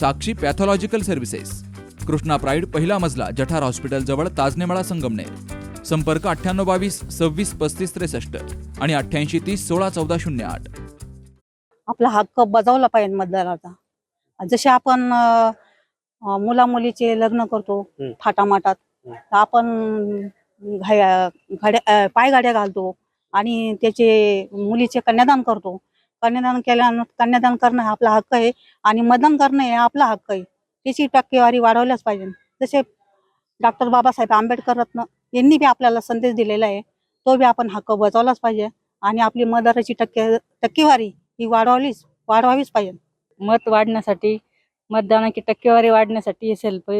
Sakshi pathological services Krishna pride पहिला मजला जठार hospital जवळ ताजनेमाळा संगमनेर. संपर्क अठ्ठ्याण्णव बावीस सव्वीस पस्तीस त्रेसष्ट आणि अठ्ठ्याऐंशी तीस सोळा चौदा शून्य आठ. आपला हक्क बजावला पाहिजे मतदाराचा. जसे आपण अं, मुला-मुलीचे लग्न करतो. थाटामाटात आपण अं, पायगाड्या घालतो आणि त्याचे मुलीचे कन्यादान करतो. कन्यादान केल्यानंतर कन्यादान करणं हा आपला हक्क आहे आणि मतदान करणं हे आपला हक्क आहे. त्याची टक्केवारी वाढवल्याच पाहिजे. जसे डॉक्टर बाबासाहेब आंबेडकर रत्न यांनी बी आपल्याला संदेश दिलेला आहे तो बी आपण हक्क बजावलाच पाहिजे आणि आपली मतदाराची टक्के टक्केवारी ही वाढवलीच वाढवावीच पाहिजे. मत वाढण्यासाठी मतदानाची टक्केवारी वाढण्यासाठी सेल्फ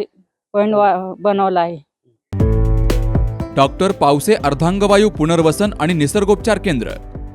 पॉईंट बनवला आहे. डॉक्टर पावसे अर्धांगवायू पुनर्वसन आणि निसर्गोपचार केंद्र.